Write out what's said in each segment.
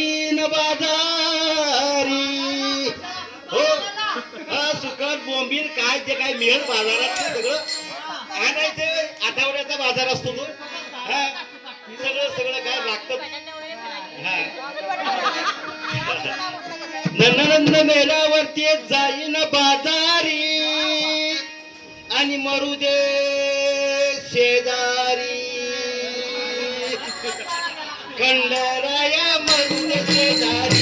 नवीन बाजारी. हो. हा सुकट बोंबील काय ते काय मिळेल बाजारात ते सगळं आणायचं आठवड्याचा बाजार असतो तो. हा. सगळं सगळं काय लागतं. नंद मेल्यावरती जाईन बाजारी. आणि मरू दे खंडराया मरू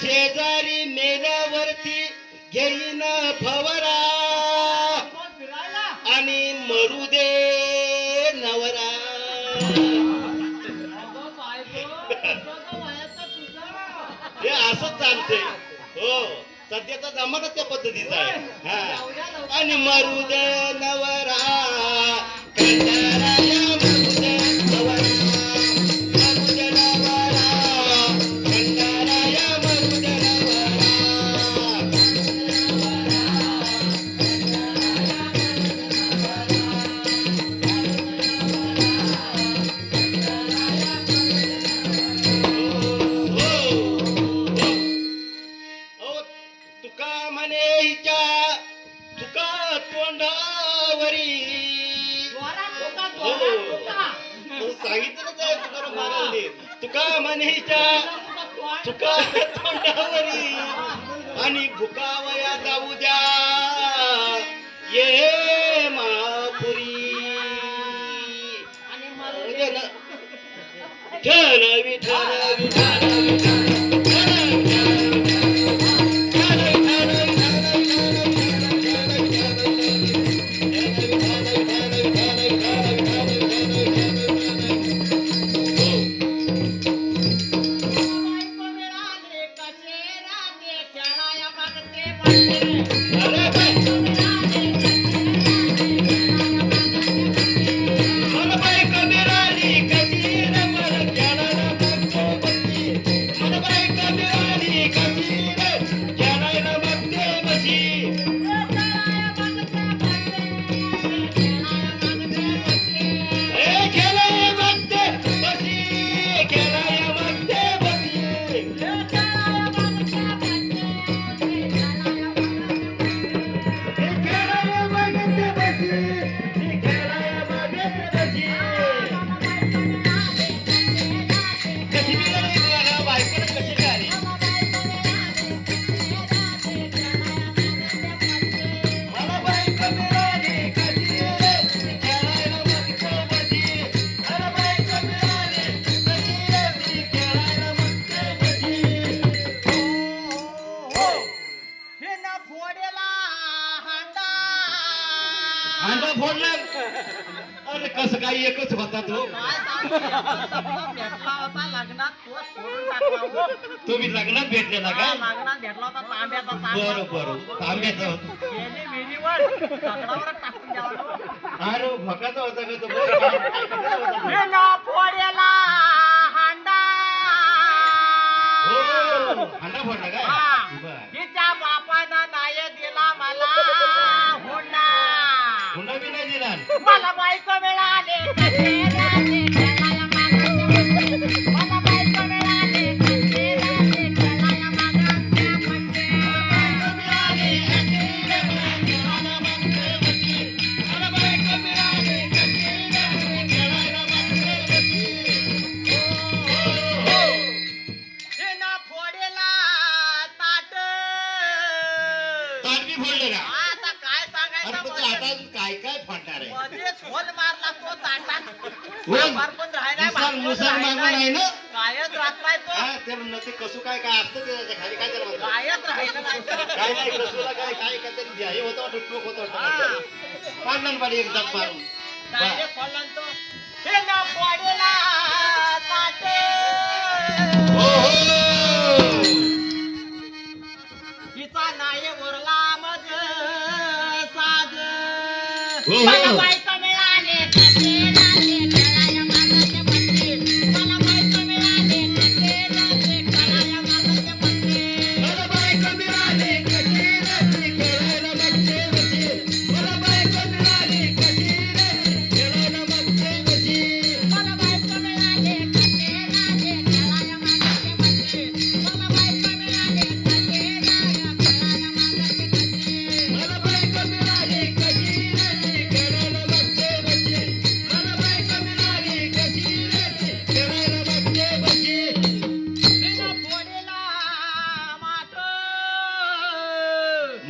शेजारी मेल्यावरती घेईन फवरा. आणि मरू दे नवरा. हे असंच चालते हो सध्याचा जमाना त्या पद्धतीचा आहे. आणि मरू दे नवरा. तुका म्हणे हिच्या तुका तोंडावरी. आणि भुकावया जाऊ द्या. ये महापुरी उद्या ना. फोडला अरे कसं काय एकच होता तो? तुम्ही लग्नात भेटलेला का? बरं बरं तांब्याचा होता अरे भकाचा होता का तो? बरं, मला बायको मिळाले अरे सांगायचं पण ते? आता काय काय फाडणार आहे मध्येच होल मारला तो ताटात होल? पण पण राहिलाय. तो हा न ते कसू काय काय असतं ते त्याच्याखाली काय त्याला म्हणतात? कायच राहिलं नाही तर. काय कसूला काय काय काय तरी हे होतं वाटतं टोक होतं. वाटतं काढलं ना बारी एक दात मारून Direct खोलला ना तो. हे ना पोळीला ताट. हिचा नाही उरला हो. मला बायको मिळाली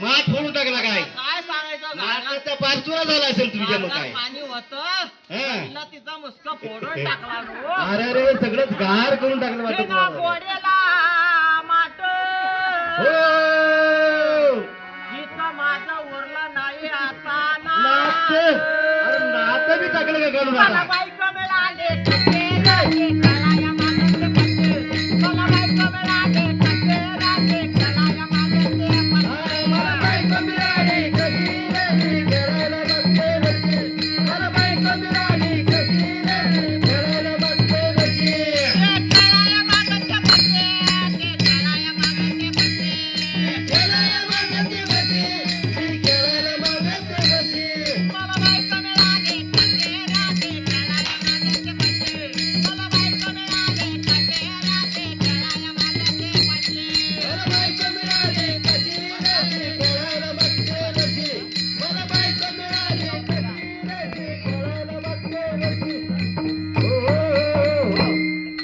मात फोडून टाकला काय? काय सांगायचं झाडाला- नाटक झाला असेल तुमच्या मग काय? तिचा टाकला अरे अरे सगळं गार करून टाकलं माट. हो. माझं नाही आता नात. बी टाकलं बायको मिळाले